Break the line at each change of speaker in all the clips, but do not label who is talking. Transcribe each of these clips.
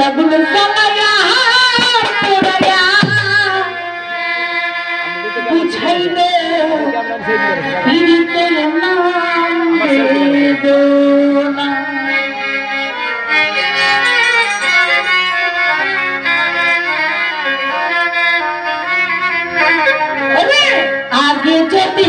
আগুন জ্বালায়া পোড়ায়া বুঝাইবে পীড়িতের নাম আগে যদি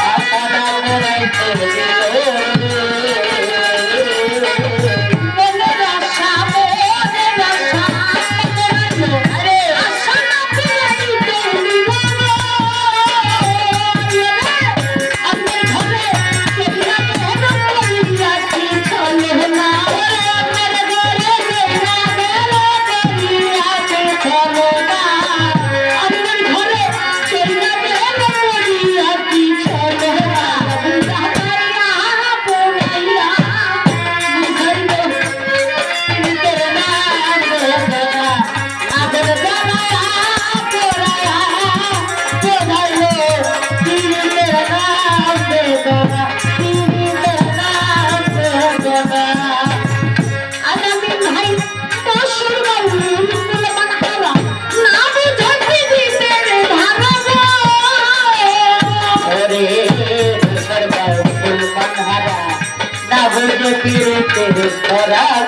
নাই তো গেল সাগর তীরে পরাগ